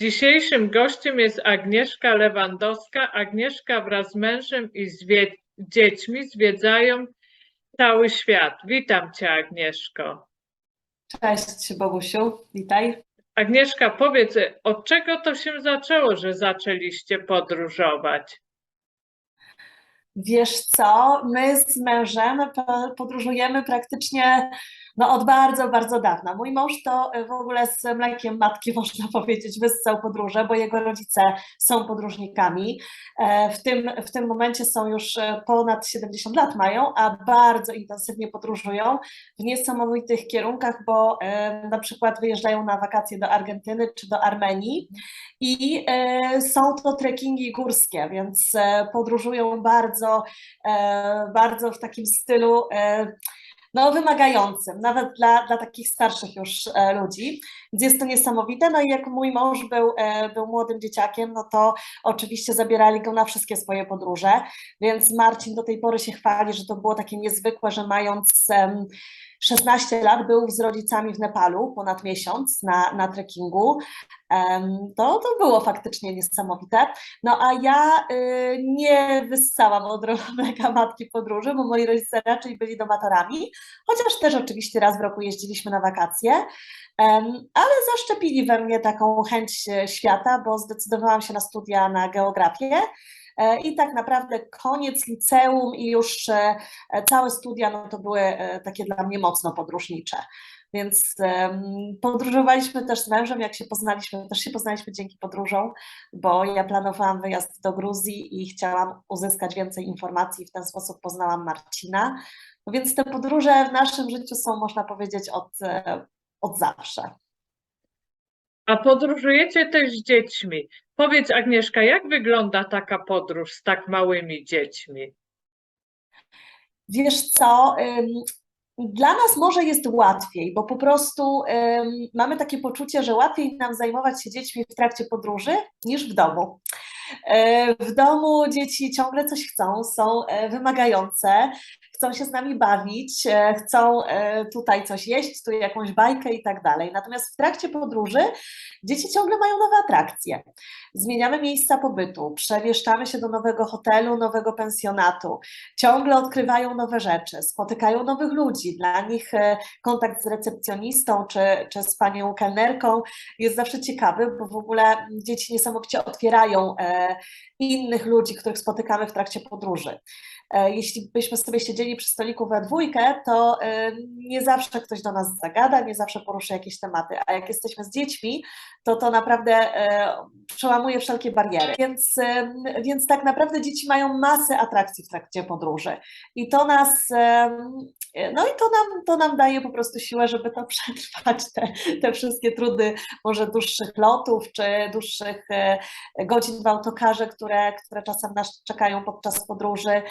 Dzisiejszym gościem jest Agnieszka Lewandowska. Agnieszka wraz z mężem i zwie- dziećmi zwiedzają cały świat. Witam Cię, Agnieszko. Cześć Bogusiu, witaj. Agnieszka, powiedz, od czego to się zaczęło, że zaczęliście podróżować? Wiesz co, my z mężem po- podróżujemy praktycznie no, od bardzo, bardzo dawna. Mój mąż to w ogóle z mlekiem matki, można powiedzieć, wyssał podróże, bo jego rodzice są podróżnikami. E, W tym, w tym momencie są już e, ponad 70 lat mają, a bardzo intensywnie podróżują w niesamowitych kierunkach, bo e, na przykład wyjeżdżają na wakacje do Argentyny czy do Armenii i e, są to trekkingi górskie, więc e, podróżują bardzo, e, bardzo w takim stylu e, no, wymagającym, nawet dla, dla takich starszych już e, ludzi, więc jest to niesamowite. No i jak mój mąż był, e, był młodym dzieciakiem, no to oczywiście zabierali go na wszystkie swoje podróże, więc Marcin do tej pory się chwali, że to było takie niezwykłe, że mając 16 lat był z rodzicami w Nepalu ponad miesiąc na, na trekkingu. To, to było faktycznie niesamowite. No a ja y, nie wyssałam od mleka matki podróży, bo moi rodzice raczej byli domatorami, chociaż też oczywiście raz w roku jeździliśmy na wakacje, ale zaszczepili we mnie taką chęć e, świata, bo zdecydowałam się na studia na geografię. E, I tak naprawdę koniec liceum i już e, całe studia no to były e, takie dla mnie mocno podróżnicze. Więc podróżowaliśmy też z mężem, jak się poznaliśmy, też się poznaliśmy dzięki podróżom, bo ja planowałam wyjazd do Gruzji i chciałam uzyskać więcej informacji, w ten sposób poznałam Marcina. Więc te podróże w naszym życiu są, można powiedzieć, od, od zawsze. A podróżujecie też z dziećmi. Powiedz, Agnieszka, jak wygląda taka podróż z tak małymi dziećmi? Wiesz co, dla nas może jest łatwiej, bo po prostu mamy takie poczucie, że łatwiej nam zajmować się dziećmi w trakcie podróży niż w domu. E, W domu dzieci ciągle coś chcą, są e, wymagające, chcą się z nami bawić, e, chcą e, tutaj coś jeść, tu jakąś bajkę i tak dalej. Natomiast w trakcie podróży dzieci ciągle mają nowe atrakcje. Zmieniamy miejsca pobytu, przemieszczamy się do nowego hotelu, nowego pensjonatu, ciągle odkrywają nowe rzeczy, spotykają nowych ludzi. Dla nich e, kontakt z recepcjonistą czy, czy z panią kelnerką jest zawsze ciekawy, bo w ogóle dzieci niesamowicie otwierają innych ludzi, których spotykamy w trakcie podróży. E, Jeśli byśmy sobie siedzieli przy stoliku we dwójkę, to e, nie zawsze ktoś do nas zagada, nie zawsze poruszy jakieś tematy, a jak jesteśmy z dziećmi, to to naprawdę e, przełamuje wszelkie bariery. Więc, więc tak naprawdę dzieci mają masę atrakcji w trakcie podróży i to nas, no i to nam, to nam daje po prostu siłę, żeby to przetrwać, te, te wszystkie trudy może dłuższych lotów, czy dłuższych e, godzin w autokarze, które, które czasem nas czekają podczas podróży.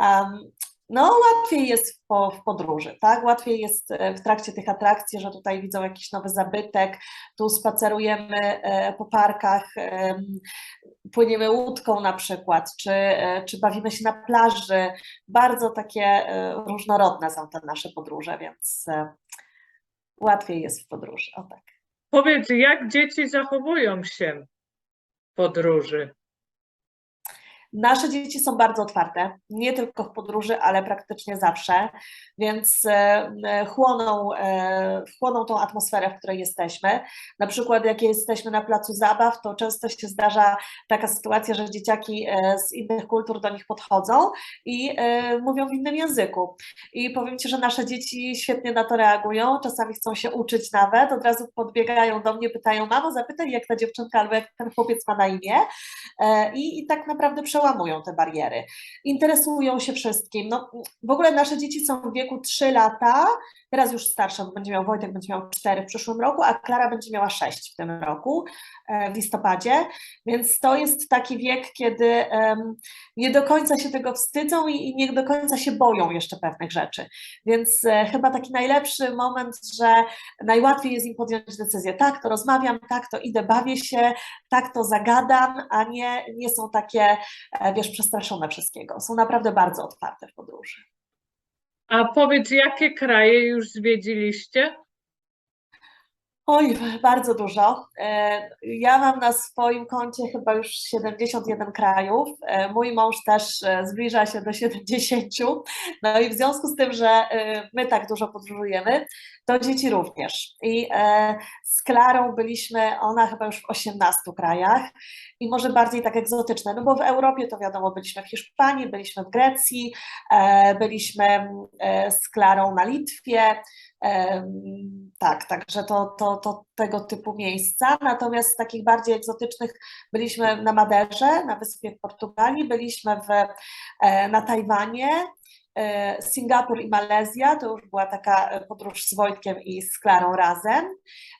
Um, no, łatwiej jest po, w podróży, tak? Łatwiej jest e, w trakcie tych atrakcji, że tutaj widzą jakiś nowy zabytek, tu spacerujemy e, po parkach, em, płyniemy łódką na przykład, czy, e, czy bawimy się na plaży. Bardzo takie różnorodne są te nasze podróże, więc łatwiej jest w podróży. O tak. Powiedz, jak dzieci zachowują się w podróży? Nasze dzieci są bardzo otwarte, nie tylko w podróży, ale praktycznie zawsze, więc e, e, chłoną, e, chłoną tą atmosferę, w której jesteśmy. Na przykład, jak jesteśmy na placu zabaw, to często się zdarza taka sytuacja, że dzieciaki z innych kultur do nich podchodzą i mówią w innym języku. I powiem Ci, że nasze dzieci świetnie na to reagują, czasami chcą się uczyć nawet, od razu podbiegają do mnie, pytają, mamo, zapytaj, jak ta dziewczynka albo jak ten chłopiec ma na imię. I, I tak naprawdę przełamują te bariery. Interesują się wszystkim. No, w ogóle nasze dzieci są w wieku 3 lata, teraz już starsza, bo będzie miał Wojtek, będzie miał 4 w przyszłym roku, a Klara będzie miała 6 w tym roku, e, w listopadzie, więc to jest taki wiek, kiedy em, nie do końca się tego wstydzą i, i nie do końca się boją jeszcze pewnych rzeczy. Więc e, chyba taki najlepszy moment, że najłatwiej jest im podjąć decyzję, tak, to rozmawiam, tak, to idę, bawię się, tak, to zagadam, a nie, nie są takie, wiesz, przestraszone wszystkiego. Są naprawdę bardzo otwarte w podróży. A powiedz, jakie kraje już zwiedziliście? Oj, bardzo dużo. E, Ja mam na swoim koncie chyba już 71 krajów. E, Mój mąż też e, zbliża się do 70. No i w związku z tym, że my tak dużo podróżujemy, to dzieci również. I z Klarą byliśmy, ona chyba już w 18 krajach i może bardziej tak egzotyczne, no bo w Europie to wiadomo, byliśmy w Hiszpanii, byliśmy w Grecji, byliśmy z Klarą na Litwie. Tak, także to, to, to tego typu miejsca. Natomiast z takich bardziej egzotycznych byliśmy na Maderze, na wyspie w Portugalii, byliśmy w, e, na Tajwanie, Singapur i Malezja. To już była taka e, podróż z Wojtkiem i z Klarą razem.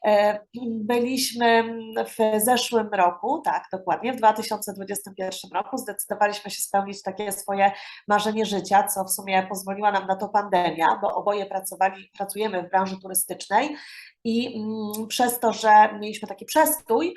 E, Byliśmy w zeszłym roku, tak, dokładnie, w 2021 roku zdecydowaliśmy się spełnić takie swoje marzenie życia, co w sumie pozwoliła nam na to pandemia, bo oboje pracowali, pracujemy w branży turystycznej i mm, przez to, że mieliśmy taki przestój,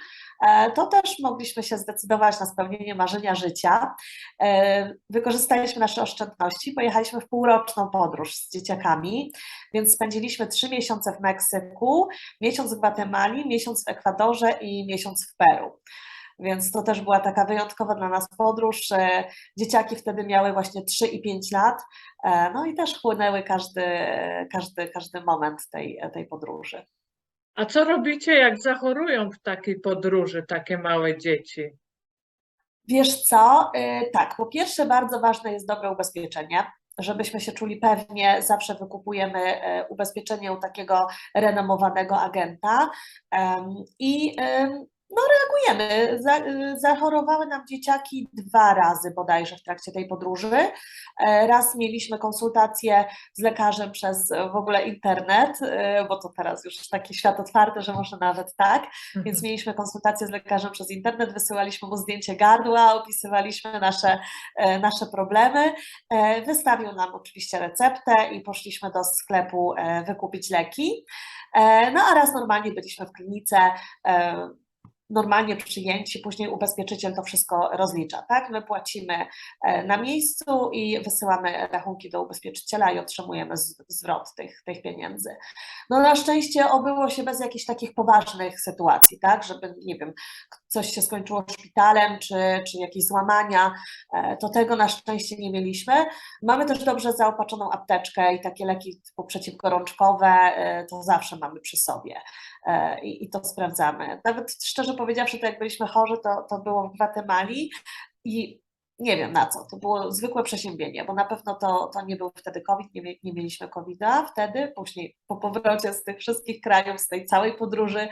e, to też mogliśmy się zdecydować na spełnienie marzenia życia. E, Wykorzystaliśmy nasze oszczędności, pojechaliśmy w półroczną podróż z dzieciakami, więc spędziliśmy trzy miesiące w Meksyku, miesiąc w Gwatemali, miesiąc w Ekwadorze i miesiąc w Peru. Więc to też była taka wyjątkowa dla nas podróż. Dzieciaki wtedy miały właśnie 3 i 5 lat, e, no i też chłonęły każdy, każdy, każdy moment tej, tej podróży. A co robicie, jak zachorują w takiej podróży takie małe dzieci? Wiesz co? Y, Tak, po pierwsze bardzo ważne jest dobre ubezpieczenie. Żebyśmy się czuli pewnie, zawsze wykupujemy e, ubezpieczenie u takiego renomowanego agenta i no, reagujemy. Y, zachorowały nam dzieciaki dwa razy bodajże w trakcie tej podróży. E, Raz mieliśmy konsultację z lekarzem przez e, w ogóle internet, e, bo to teraz już taki świat otwarty, że może nawet tak. Więc mieliśmy konsultację z lekarzem przez internet, wysyłaliśmy mu zdjęcie gardła, opisywaliśmy nasze, nasze problemy. Wystawił nam oczywiście receptę i poszliśmy do sklepu wykupić leki. No a raz normalnie byliśmy w klinice, normalnie przyjęci, później ubezpieczyciel to wszystko rozlicza, tak? My płacimy e, na miejscu i wysyłamy rachunki do ubezpieczyciela i otrzymujemy zwrot tych, tych pieniędzy. No na szczęście obyło się bez jakichś takich poważnych sytuacji, tak? Żeby, nie wiem, coś się skończyło szpitalem, czy, czy jakieś złamania, e, to tego na szczęście nie mieliśmy. Mamy też dobrze zaopatrzoną apteczkę i takie leki typu przeciwgorączkowe e, to zawsze mamy przy sobie i, i to sprawdzamy. Nawet szczerze powiedziawszy, to jak byliśmy chorzy, to, to było w Gwatemali i nie wiem na co, to było zwykłe przeziębienie, bo na pewno to, to nie był wtedy COVID, nie, nie mieliśmy COVID-a wtedy, później po powrocie z tych wszystkich krajów, z tej całej podróży,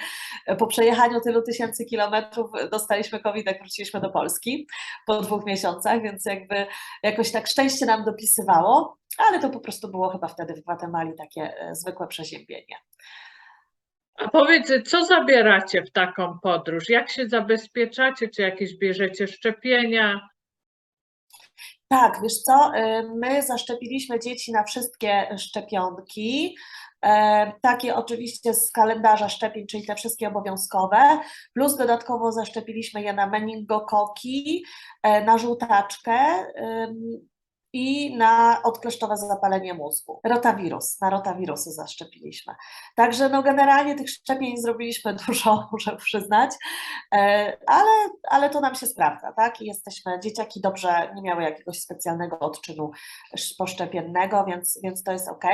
e, po przejechaniu tylu tysięcy kilometrów e, dostaliśmy COVID, jak wróciliśmy do Polski po dwóch miesiącach, więc jakby jakoś tak szczęście nam dopisywało, ale to po prostu było chyba wtedy w Gwatemali takie e, zwykłe przeziębienie. A powiedz, co zabieracie w taką podróż? Jak się zabezpieczacie? Czy jakieś bierzecie szczepienia? Tak, wiesz co, y, my zaszczepiliśmy dzieci na wszystkie szczepionki. e, Takie oczywiście z kalendarza szczepień, czyli te wszystkie obowiązkowe, plus dodatkowo zaszczepiliśmy je na meningokoki, e, na żółtaczkę i na odkleszczowe zapalenie mózgu. Rotawirus, na rotawirusy zaszczepiliśmy. Także no generalnie tych szczepień zrobiliśmy dużo, muszę przyznać, e, ale ale to nam się sprawdza, tak? I jesteśmy, dzieciaki dobrze nie miały jakiegoś specjalnego odczynu sz- poszczepiennego, więc, więc to jest ok.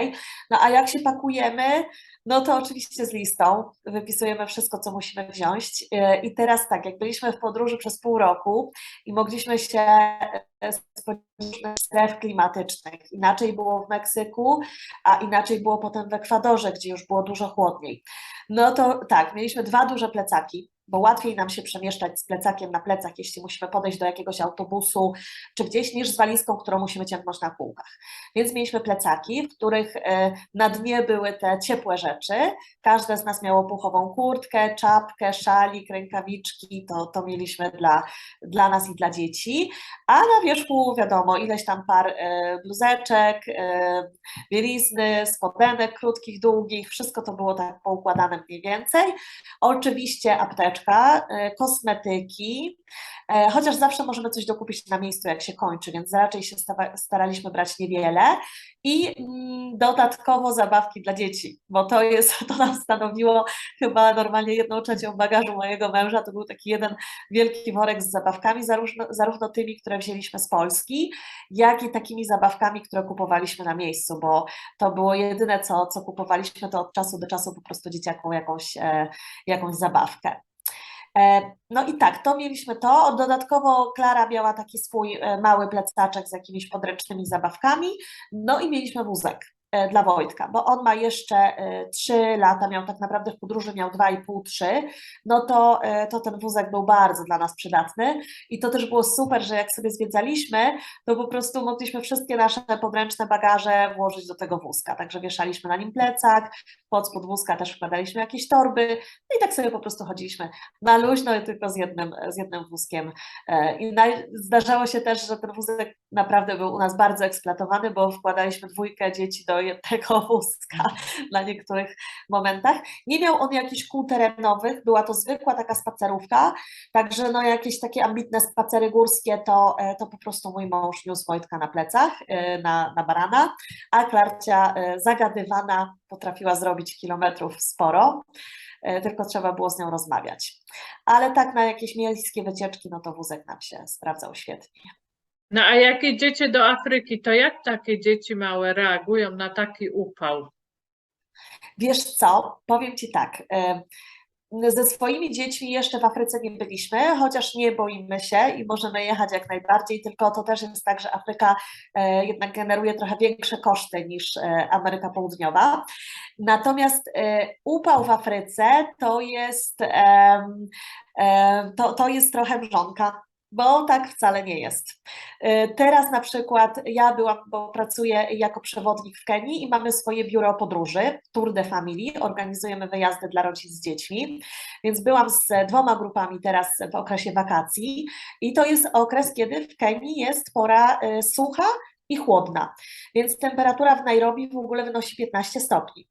No a jak się pakujemy, no to oczywiście z listą wypisujemy wszystko, co musimy wziąć. E, I teraz tak, jak byliśmy w podróży przez pół roku i mogliśmy się e, spodziewać stref klimatycznych. Inaczej było w Meksyku, a inaczej było potem w Ekwadorze, gdzie już było dużo chłodniej. No to tak, mieliśmy dwa duże plecaki, bo łatwiej nam się przemieszczać z plecakiem na plecach, jeśli musimy podejść do jakiegoś autobusu czy gdzieś, niż z walizką, którą musimy ciągnąć na kółkach. Więc mieliśmy plecaki, w których e, na dnie były te ciepłe rzeczy. Każde z nas miało puchową kurtkę, czapkę, szalik, rękawiczki, to, to mieliśmy dla, dla nas i dla dzieci. A na wierzchu, wiadomo, ileś tam par e, bluzeczek, e, bielizny, spodenek krótkich, długich, wszystko to było tak poukładane mniej więcej. Oczywiście apteczka, e, kosmetyki, e, chociaż zawsze możemy coś dokupić na miejscu, jak się kończy, więc raczej się staraliśmy brać niewiele. I mm, dodatkowo zabawki dla dzieci, bo to jest, to nam stanowiło chyba normalnie jedną trzecią bagażu mojego męża. To był taki jeden wielki worek z zabawkami, zarówno, zarówno tymi, które wzięliśmy z Polski, jak i takimi zabawkami, które kupowaliśmy na miejscu, bo to było jedyne, co, co kupowaliśmy, to od czasu do czasu po prostu dzieciakom jakąś, e, jakąś zabawkę. E, No i tak, to mieliśmy to. Dodatkowo Klara miała taki swój e, mały plecaczek z jakimiś podręcznymi zabawkami. No i mieliśmy wózek dla Wojtka, bo on ma jeszcze e, 3 lata, miał tak naprawdę w podróży miał 2,5-3, no to, e, to ten wózek był bardzo dla nas przydatny i to też było super, że jak sobie zwiedzaliśmy, to po prostu mogliśmy wszystkie nasze podręczne bagaże włożyć do tego wózka, także wieszaliśmy na nim plecak, pod spód wózka też wkładaliśmy jakieś torby, no i tak sobie po prostu chodziliśmy na luźno i tylko z jednym, z jednym wózkiem. E, I zdarzało się też, że ten wózek naprawdę był u nas bardzo eksploatowany, bo wkładaliśmy dwójkę dzieci do jednego wózka na niektórych momentach. Nie miał on jakichś kół terenowych, była to zwykła taka spacerówka, także no jakieś takie ambitne spacery górskie to, e, to po prostu mój mąż niósł Wojtka na plecach, e, na, na barana, a Klarcia e, zagadywana potrafiła zrobić kilometrów sporo, tylko trzeba było z nią rozmawiać. Ale tak na jakieś miejskie wycieczki, no to wózek nam się sprawdzał świetnie. No a jak idziecie do Afryki, to jak takie dzieci małe reagują na taki upał? Wiesz co, powiem Ci tak. Ze swoimi dziećmi jeszcze w Afryce nie byliśmy, chociaż nie boimy się i możemy jechać jak najbardziej, tylko to też jest tak, że Afryka e, jednak generuje trochę większe koszty niż e, Ameryka Południowa. Natomiast e, upał w Afryce to jest, to, to jest trochę mrzonka. Bo tak wcale nie jest. E, Teraz na przykład ja byłam, bo pracuję jako przewodnik w Kenii i mamy swoje biuro podróży, Tour de Family, organizujemy wyjazdy dla rodzin z dziećmi, więc byłam z dwoma grupami teraz w okresie wakacji i to jest okres, kiedy w Kenii jest pora e, sucha i chłodna, więc temperatura w Nairobi w ogóle wynosi 15 stopni.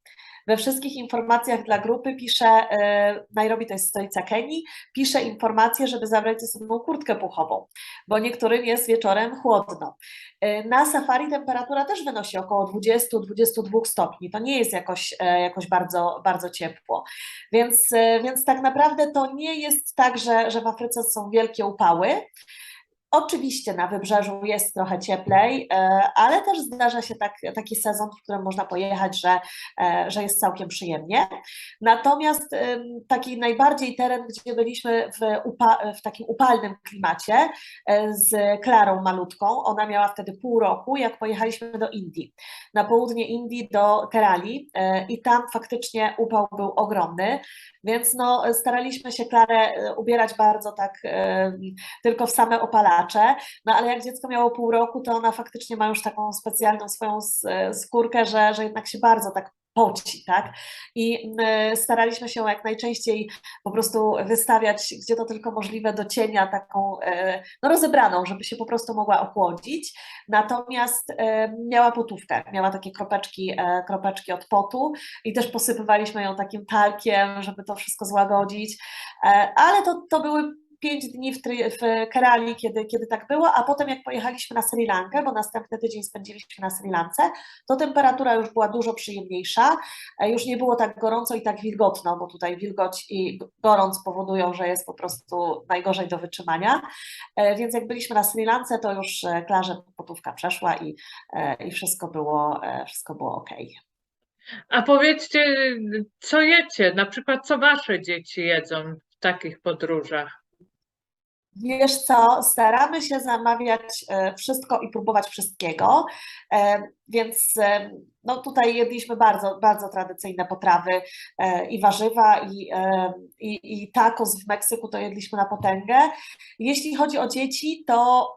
We wszystkich informacjach dla grupy pisze, e, Nairobi to jest stolica Kenii, pisze informacje, żeby zabrać ze sobą kurtkę puchową, bo niektórym jest wieczorem chłodno. E, Na safari temperatura też wynosi około 20-22 stopni. To nie jest jakoś, e, jakoś bardzo, bardzo ciepło. Więc, więc tak naprawdę to nie jest tak, że, że w Afryce są wielkie upały. Oczywiście na wybrzeżu jest trochę cieplej, e, ale też zdarza się tak, taki sezon, w którym można pojechać, że, e, że jest całkiem przyjemnie. Natomiast taki najbardziej teren, gdzie byliśmy w, upa- w takim upalnym klimacie e, z Klarą malutką, ona miała wtedy pół roku, jak pojechaliśmy do Indii, na południe Indii do Kerali i tam faktycznie upał był ogromny, więc no, staraliśmy się Klarę e, ubierać bardzo tak e, tylko w same opalacze, no ale jak dziecko miało pół roku, to ona faktycznie ma już taką specjalną swoją e, skórkę, że, że jednak się bardzo tak poci, tak? I mm, staraliśmy się jak najczęściej po prostu wystawiać, gdzie to tylko możliwe, do cienia taką e, no rozebraną, żeby się po prostu mogła ochłodzić. Natomiast e, miała potówkę, miała takie kropeczki, e, kropeczki od potu i też posypywaliśmy ją takim talkiem, żeby to wszystko złagodzić. E, Ale to, to były pięć dni w, w Kerali, kiedy, kiedy tak było, a potem jak pojechaliśmy na Sri Lankę, bo następny tydzień spędziliśmy na Sri Lance, to temperatura już była dużo przyjemniejsza, e, już nie było tak gorąco i tak wilgotno, bo tutaj wilgoć i gorąc powodują, że jest po prostu najgorzej do wytrzymania, E, więc jak byliśmy na Sri Lance, to już Klarze potówka przeszła i, e, i wszystko było, wszystko było ok. A powiedzcie, co jecie? Na przykład, co wasze dzieci jedzą w takich podróżach? Wiesz co, staramy się zamawiać e, wszystko i próbować wszystkiego, e, więc e, no tutaj jedliśmy bardzo, bardzo tradycyjne potrawy e, i warzywa i, e, i, i tacos w Meksyku to jedliśmy na potęgę. Jeśli chodzi o dzieci, to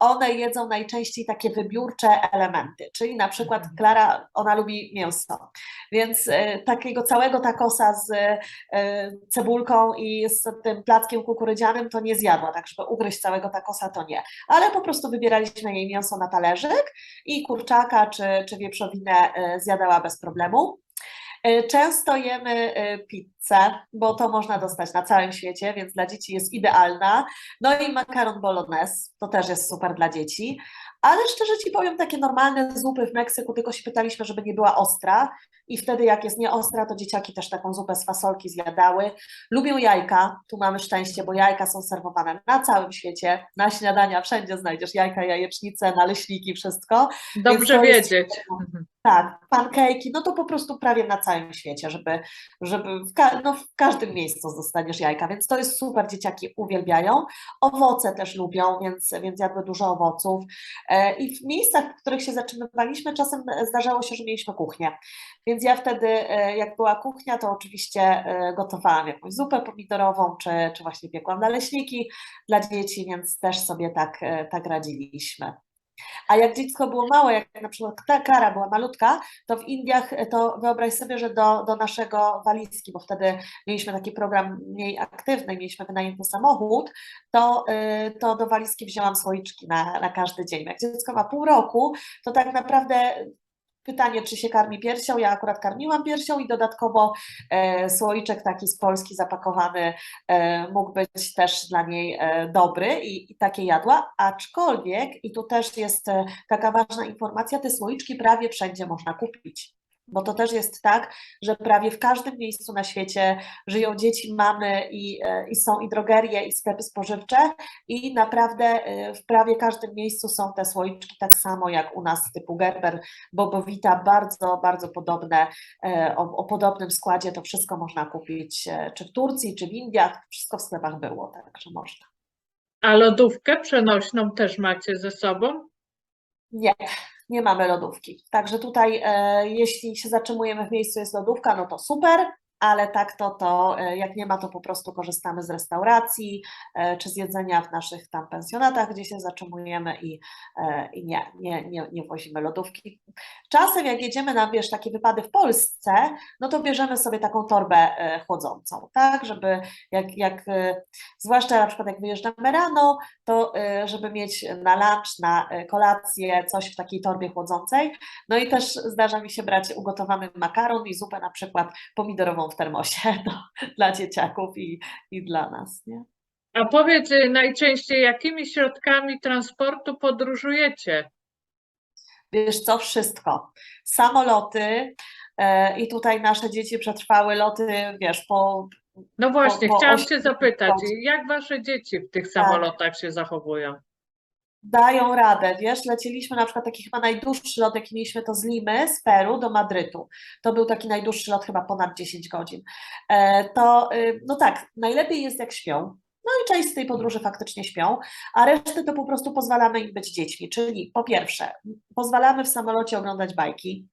one jedzą najczęściej takie wybiórcze elementy, czyli na przykład Mhm. Klara, ona lubi mięso, więc takiego całego tacosa z cebulką i z tym plackiem kukurydzianym to nie zjadła, tak żeby ugryźć całego tacosa to nie, ale po prostu wybieraliśmy jej mięso na talerzyk i kurczaka czy, czy wieprzowinę e, zjadała bez problemu. E, Często jemy e, pizzę pizzę, bo to można dostać na całym świecie, więc dla dzieci jest idealna. No i makaron bolognese, to też jest super dla dzieci. Ale szczerze Ci powiem, takie normalne zupy w Meksyku, tylko się pytaliśmy, żeby nie była ostra. I wtedy, jak jest nieostra, to dzieciaki też taką zupę z fasolki zjadały. Lubią jajka, tu mamy szczęście, bo jajka są serwowane na całym świecie. Na śniadania wszędzie znajdziesz jajka, jajecznice, naleśniki, wszystko. Dobrze jest- wiedzieć. Tak, pancake'i, no to po prostu prawie na całym świecie, żeby, żeby w, no w każdym miejscu dostaniesz jajka, więc to jest super, dzieciaki uwielbiają. Owoce też lubią, więc, więc jadły dużo owoców. E, I w miejscach, w których się zatrzymywaliśmy, czasem zdarzało się, że mieliśmy kuchnię. Więc ja wtedy, e, jak była kuchnia, to oczywiście e, gotowałam jakąś zupę pomidorową, czy, czy właśnie piekłam naleśniki dla dzieci, więc też sobie tak, tak radziliśmy. A jak dziecko było małe, jak na przykład ta Kara była malutka, to w Indiach e, to wyobraź sobie, że do, do naszego walizki, bo wtedy mieliśmy taki program mniej aktywny, mieliśmy wynajęty samochód, to, y, to do walizki wzięłam słoiczki na, na każdy dzień. Jak dziecko ma pół roku, to tak naprawdę pytanie, czy się karmi piersią, ja akurat karmiłam piersią i dodatkowo e, słoiczek taki z Polski zapakowany e, mógł być też dla niej e, dobry i, i takie jadła, aczkolwiek i tu też jest taka ważna informacja, te słoiczki prawie wszędzie można kupić. Bo to też jest tak, że prawie w każdym miejscu na świecie żyją dzieci, mamy i, e, i są i drogerie, i sklepy spożywcze, i naprawdę e, w prawie każdym miejscu są te słoiczki, tak samo jak u nas typu Gerber, Bobowita, bardzo, bardzo podobne, e, o, o podobnym składzie, to wszystko można kupić, czy w Turcji, czy w Indiach, wszystko w sklepach było, także można. A lodówkę przenośną też macie ze sobą? Nie, nie mamy lodówki. Także tutaj, e, jeśli się zatrzymujemy w miejscu, jest lodówka, no to super, ale tak to, to e, jak nie ma, to po prostu korzystamy z restauracji e, czy z jedzenia w naszych tam pensjonatach, gdzie się zatrzymujemy i, e, i nie, nie, nie, nie wozimy lodówki. Czasem jak jedziemy na, wiesz, takie wypady w Polsce, no to bierzemy sobie taką torbę chłodzącą, tak, żeby jak, jak zwłaszcza na przykład jak wyjeżdżamy rano, to żeby mieć na lunch, na kolację coś w takiej torbie chłodzącej. No i też zdarza mi się brać ugotowany makaron i zupę na przykład pomidorową w termosie do, dla dzieciaków i, i dla nas. Nie? A powiedz y, najczęściej, jakimi środkami transportu podróżujecie? Wiesz co, wszystko. Samoloty e, i tutaj nasze dzieci przetrwały loty, wiesz, po No właśnie, po chciałam ośmiu Cię zapytać, jak Wasze dzieci w tych Tak. samolotach się zachowują? Dają radę, wiesz, lecieliśmy na przykład taki chyba najdłuższy lot, jaki mieliśmy to z Limy, z Peru do Madrytu. To był taki najdłuższy lot, chyba ponad 10 godzin. E, To, y, no tak, najlepiej jest jak śpią. No i część z tej podróży faktycznie śpią, a resztę to po prostu pozwalamy im być dziećmi. Czyli po pierwsze, pozwalamy w samolocie oglądać bajki.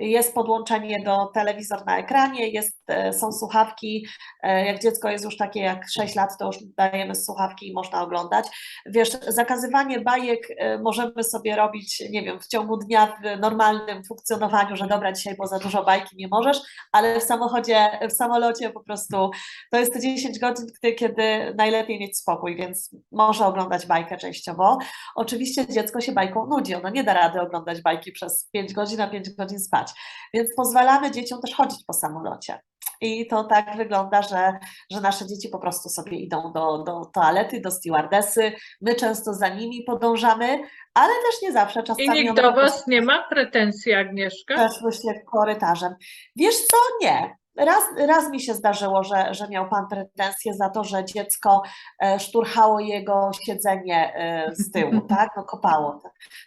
Jest podłączenie do telewizor na ekranie, jest, e, są słuchawki. e, Jak dziecko jest już takie jak 6 lat, to już dajemy słuchawki i można oglądać. Wiesz, zakazywanie bajek e, możemy sobie robić, nie wiem, w ciągu dnia w normalnym funkcjonowaniu, że dobra, dzisiaj bo za dużo bajki nie możesz, ale w samochodzie, w samolocie po prostu to jest te 10 godzin, kiedy- najlepiej mieć spokój, więc może oglądać bajkę częściowo. Oczywiście dziecko się bajką nudzi, ono nie da rady oglądać bajki przez 5 godzin, a 5 godzin spać, więc pozwalamy dzieciom też chodzić po samolocie. I to tak wygląda, że, że nasze dzieci po prostu sobie idą do, do toalety, do stewardesy. My często za nimi podążamy, ale też nie zawsze. I Czasami nikt one do prostu Was nie ma pretensji, Agnieszka? też wyśle korytarzem. Wiesz co? Nie. Raz, raz mi się zdarzyło, że, że miał pan pretensje za to, że dziecko e, szturchało jego siedzenie e, z tyłu, tak? No kopało.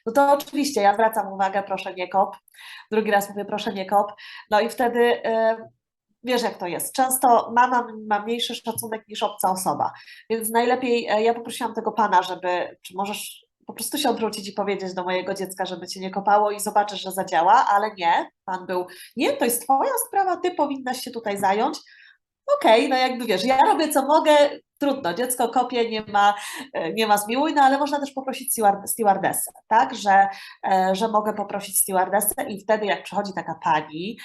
No to oczywiście ja zwracam uwagę, proszę nie kop. Drugi raz mówię, proszę nie kop. No i wtedy e, wiesz jak to jest. Często mama ma mniejszy szacunek niż obca osoba. Więc najlepiej, ja poprosiłam tego pana, żeby, czy możesz po prostu się odwrócić i powiedzieć do mojego dziecka, żeby cię nie kopało i zobaczysz, że zadziała, ale nie. Pan był, nie, to jest twoja sprawa, ty powinnaś się tutaj zająć. Okej, no jakby wiesz, ja robię co mogę, trudno, dziecko kopie, nie ma, e, nie ma zmiłuj, no ale można też poprosić steward, stewardessę, tak, że, e, że mogę poprosić stewardessę i wtedy jak przychodzi taka pani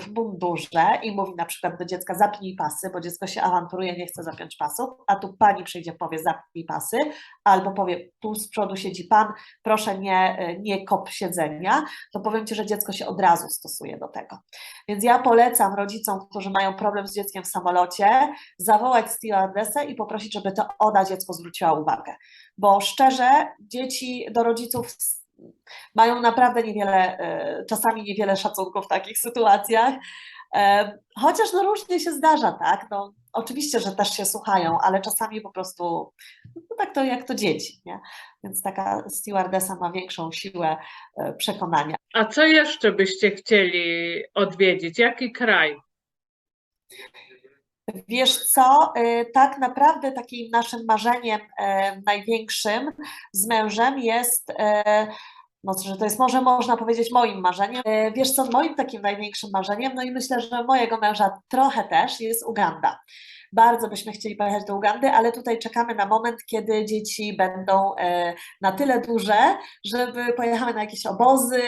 w mundurze i mówi na przykład do dziecka zapnij pasy, bo dziecko się awanturuje, nie chce zapiąć pasów, a tu pani przyjdzie, powie zapnij pasy, albo powie tu z przodu siedzi pan, proszę nie, e, nie kop siedzenia, to powiem Ci, że dziecko się od razu stosuje do tego. Więc ja polecam rodzicom, którzy mają problem z dzieckiem w samolocie, zawołać stewardessę i poprosić, żeby to ona dziecko zwróciła uwagę. Bo szczerze, dzieci do rodziców mają naprawdę niewiele, e, czasami niewiele szacunku w takich sytuacjach. E, Chociaż no różnie się zdarza, tak? No, oczywiście, że też się słuchają, ale czasami po prostu no tak to jak to dzieci, nie? Więc taka stewardessa ma większą siłę e, przekonania. A co jeszcze byście chcieli odwiedzić? Jaki kraj? Wiesz co, y, tak naprawdę takim naszym marzeniem e, największym z mężem jest, e, no, że to jest może można powiedzieć moim marzeniem. Wiesz co, moim takim największym marzeniem, no i myślę, że mojego męża trochę też jest Uganda. Bardzo byśmy chcieli pojechać do Ugandy, ale tutaj czekamy na moment, kiedy dzieci będą e, na tyle duże, żeby pojechały na jakieś obozy,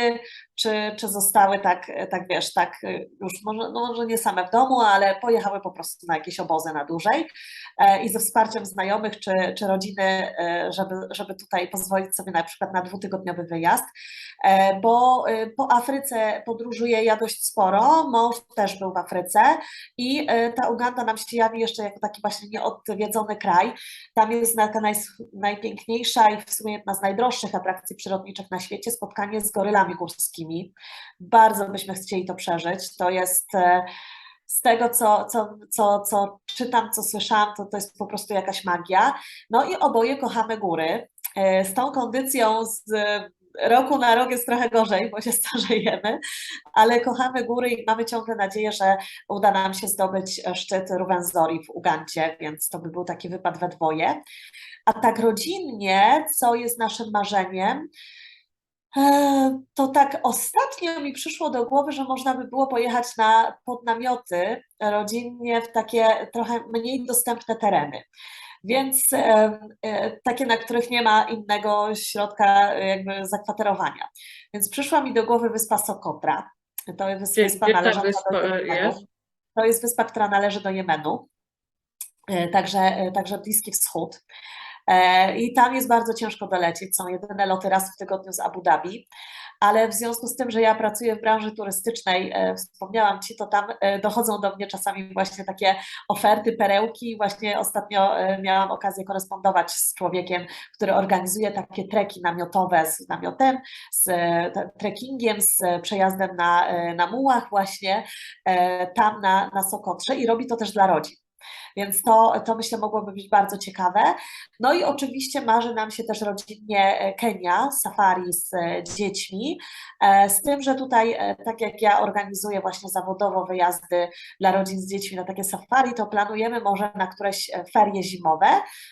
czy, czy zostały tak, tak wiesz, tak już może, no może nie same w domu, ale pojechały po prostu na jakieś obozy na dłużej e, i ze wsparciem znajomych czy, czy rodziny, e, żeby, żeby tutaj pozwolić sobie na przykład na dwutygodniowy wyjazd, e, bo e, po Afryce podróżuję ja dość sporo, mąż też był w Afryce i e, ta Uganda nam się jawi jeszcze jako taki właśnie nieodwiedzony kraj. Tam jest taka naj, najpiękniejsza i w sumie jedna z najdroższych atrakcji przyrodniczych na świecie, spotkanie z gorylami górskimi. Bardzo byśmy chcieli to przeżyć. To jest e, z tego, co, co, co, co czytam, co słyszałam, to, to jest po prostu jakaś magia. No i oboje kochamy góry. E, Z tą kondycją z roku na rok jest trochę gorzej, bo się starzejemy, ale kochamy góry i mamy ciągle nadzieję, że uda nam się zdobyć szczyt Ruwenzori w Ugandzie, więc to by był taki wypad we dwoje. A tak rodzinnie, co jest naszym marzeniem, E, To tak ostatnio mi przyszło do głowy, że można by było pojechać na podnamioty rodzinnie w takie trochę mniej dostępne tereny. Więc e, e, takie, na których nie ma innego środka e, jakby zakwaterowania. Więc przyszła mi do głowy wyspa Sokotra. To jest wyspa należąca do Jemenu. To jest wyspa, która należy do Jemenu, także, także Bliski Wschód. I tam jest bardzo ciężko dolecieć. Są jedyne loty raz w tygodniu z Abu Dhabi, ale w związku z tym, że ja pracuję w branży turystycznej, e, wspomniałam Ci, to tam e, dochodzą do mnie czasami właśnie takie oferty, perełki. Właśnie ostatnio e, miałam okazję korespondować z człowiekiem, który organizuje takie treki namiotowe z namiotem, z trekkingiem, z przejazdem na, na mułach właśnie tam na, na Sokotrze i robi to też dla rodzin. Więc to, to myślę mogłoby być bardzo ciekawe. No i oczywiście marzy nam się też rodzinnie e, Kenia, safari z e, dziećmi, e, z tym, że tutaj, tak jak ja organizuję właśnie zawodowo wyjazdy dla rodzin z dziećmi na takie safari, to planujemy może na któreś ferie zimowe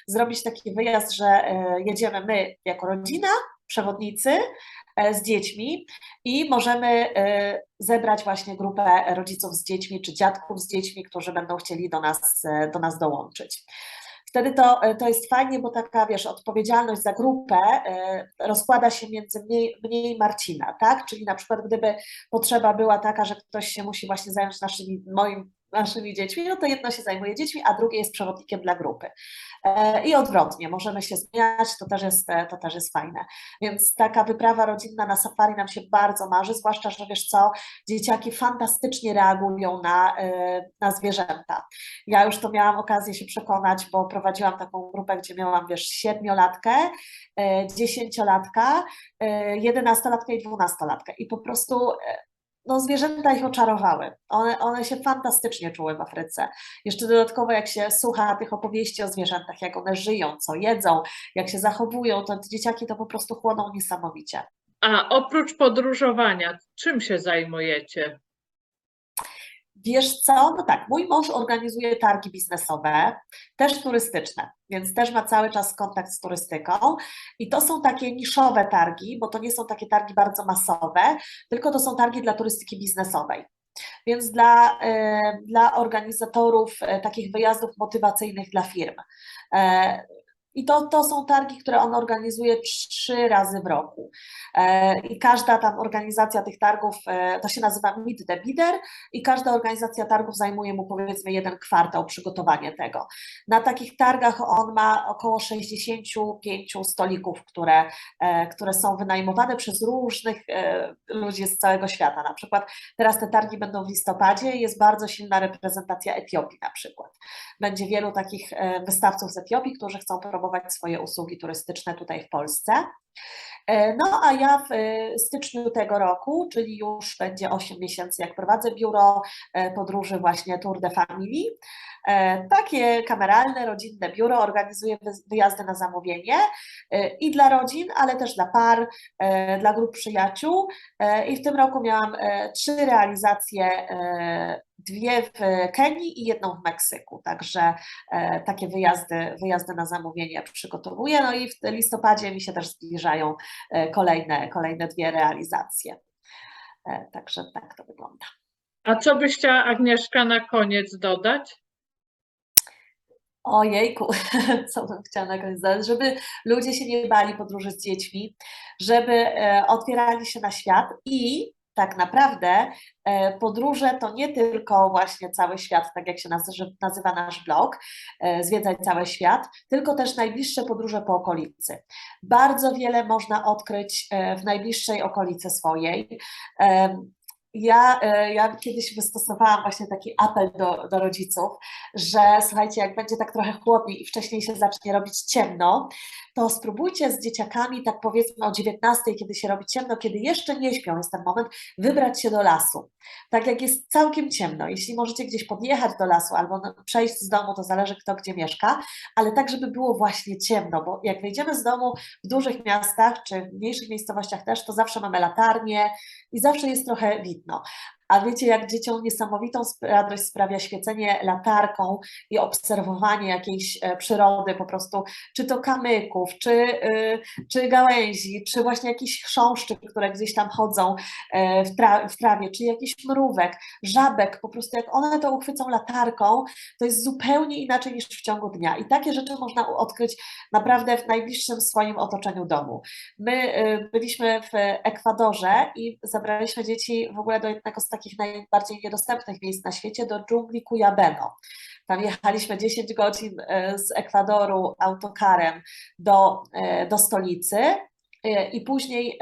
zrobić taki wyjazd, że jedziemy my jako rodzina, przewodnicy e, z dziećmi i możemy e, zebrać właśnie grupę rodziców z dziećmi czy dziadków z dziećmi, którzy będą chcieli do nas, e, do nas dołączyć. Wtedy to, to jest fajnie, bo taka, wiesz, odpowiedzialność za grupę rozkłada się między mnie, mnie i Marcina, tak? Czyli na przykład gdyby potrzeba była taka, że ktoś się musi właśnie zająć naszymi, moim, naszymi dziećmi, no to jedno się zajmuje dziećmi, a drugie jest przewodnikiem dla grupy. E, I odwrotnie, możemy się zmieniać, to też jest, e, to też jest fajne. Więc taka wyprawa rodzinna na safari nam się bardzo marzy, zwłaszcza, że wiesz co, dzieciaki fantastycznie reagują na, e, na zwierzęta. Ja już to miałam okazję się przekonać, bo prowadziłam taką grupę, gdzie miałam, wiesz, siedmiolatkę, dziesięciolatka, jedenastolatkę i dwunastolatkę. I po prostu no, zwierzęta ich oczarowały. One, one się fantastycznie czuły w Afryce. Jeszcze dodatkowo, jak się słucha tych opowieści o zwierzętach, jak one żyją, co jedzą, jak się zachowują, to te dzieciaki to po prostu chłoną niesamowicie. A oprócz podróżowania, czym się zajmujecie? Wiesz co? No tak, mój mąż organizuje targi biznesowe, też turystyczne, więc też ma cały czas kontakt z turystyką. I to są takie niszowe targi, bo to nie są takie targi bardzo masowe, tylko to są targi dla turystyki biznesowej. więc dla, e, dla organizatorów e, takich wyjazdów motywacyjnych dla firm. I to, to są targi, które on organizuje trzy razy w roku. E, I każda tam organizacja tych targów, e, to się nazywa Meet the Bidder, i każda organizacja targów zajmuje mu powiedzmy jeden kwartał przygotowanie tego. Na takich targach on ma około 65 stolików, które, e, które są wynajmowane przez różnych ludzi z całego świata. Na przykład teraz te targi będą w listopadzie jest bardzo silna reprezentacja Etiopii na przykład. Będzie wielu takich wystawców z Etiopii, którzy chcą promować swoje usługi turystyczne tutaj w Polsce. E, No a ja w e, styczniu tego roku, czyli już będzie 8 miesięcy, jak prowadzę biuro e, podróży właśnie Tour de Family, takie kameralne, rodzinne biuro organizuje wy- wyjazdy na zamówienie i dla rodzin, ale też dla par, dla grup przyjaciół. I w tym roku miałam trzy realizacje, dwie w Kenii i jedną w Meksyku, także takie wyjazdy, wyjazdy na zamówienie przygotowuję. No i w listopadzie mi się też zbliżają kolejne, kolejne dwie realizacje. E, Także tak to wygląda. A co byś chciała, Agnieszka, na koniec dodać? Ojejku, co bym chciała na koniec dodać, żeby ludzie się nie bali podróży z dziećmi, żeby e, otwierali się na świat i tak naprawdę e, podróże to nie tylko właśnie cały świat, tak jak się nazy- nazywa nasz blog, e, zwiedzać cały świat, tylko też najbliższe podróże po okolicy. Bardzo wiele można odkryć e, w najbliższej okolicy swojej. Ja, e, ja kiedyś wystosowałam właśnie taki apel do, do rodziców, że słuchajcie, jak będzie tak trochę chłodniej i wcześniej się zacznie robić ciemno, to spróbujcie z dzieciakami, tak powiedzmy o 19, kiedy się robi ciemno, kiedy jeszcze nie śpią, jest ten moment, wybrać się do lasu. Tak jak jest całkiem ciemno, jeśli możecie gdzieś podjechać do lasu albo przejść z domu, to zależy kto gdzie mieszka, ale tak, żeby było właśnie ciemno, bo jak wyjdziemy z domu w dużych miastach czy w mniejszych miejscowościach też, to zawsze mamy latarnie i zawsze jest trochę widno. No. A wiecie, jak dzieciom niesamowitą radość sprawia świecenie latarką i obserwowanie jakiejś e, przyrody, po prostu, czy to kamyków, czy, y, czy gałęzi, czy właśnie jakichś chrząszczy, które gdzieś tam chodzą e, w, tra- w trawie, czy jakiś mrówek, żabek, po prostu jak one to uchwycą latarką, to jest zupełnie inaczej niż w ciągu dnia. I takie rzeczy można odkryć naprawdę w najbliższym swoim otoczeniu domu. My y, byliśmy w Ekwadorze i zabraliśmy dzieci w ogóle do jednego z takich najbardziej niedostępnych miejsc na świecie, do dżungli Cuyabeno. Tam jechaliśmy 10 godzin y, z Ekwadoru autokarem do, y, do stolicy y, i później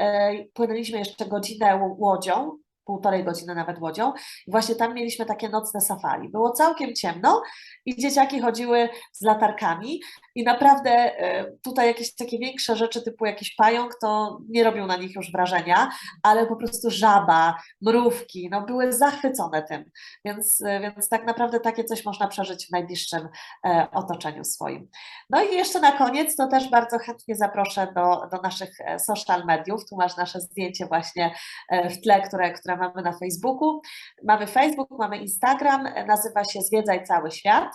płynęliśmy jeszcze godzinę łodzią, półtorej godziny nawet łodzią i właśnie tam mieliśmy takie nocne safari. Było całkiem ciemno i dzieciaki chodziły z latarkami i naprawdę e, tutaj jakieś takie większe rzeczy typu jakiś pająk to nie robią na nich już wrażenia, ale po prostu żaba, mrówki, no były zachwycone tym, więc, e, więc tak naprawdę takie coś można przeżyć w najbliższym e, otoczeniu swoim. No i jeszcze na koniec to też bardzo chętnie zaproszę do, do naszych social mediów, tu masz nasze zdjęcie właśnie w tle, które, które mamy na Facebooku. Mamy Facebook, mamy Instagram, nazywa się Zwiedzaj Cały Świat.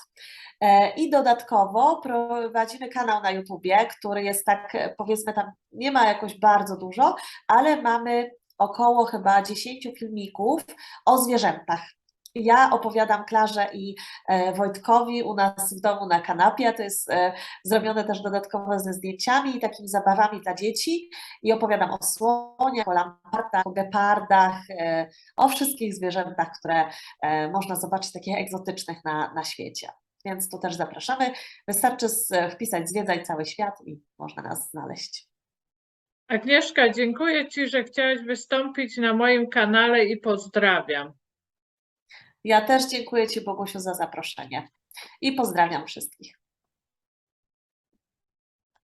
E, I dodatkowo prowadzimy kanał na YouTubie, który jest tak, powiedzmy, tam nie ma jakoś bardzo dużo, ale mamy około chyba 10 filmików o zwierzętach. Ja opowiadam Klarze i e, Wojtkowi u nas w domu na kanapie. To jest e, zrobione też dodatkowo ze zdjęciami i takimi zabawami dla dzieci. I opowiadam o słoniach, o lampardach, o gepardach, e, o wszystkich zwierzętach, które można zobaczyć, takich egzotycznych na, na świecie. Więc tu też zapraszamy. Wystarczy wpisać Zwiedzaj cały świat i można nas znaleźć. Agnieszka, dziękuję Ci, że chciałaś wystąpić na moim kanale i pozdrawiam. Ja też dziękuję Ci, Bogusiu, za zaproszenie i pozdrawiam wszystkich.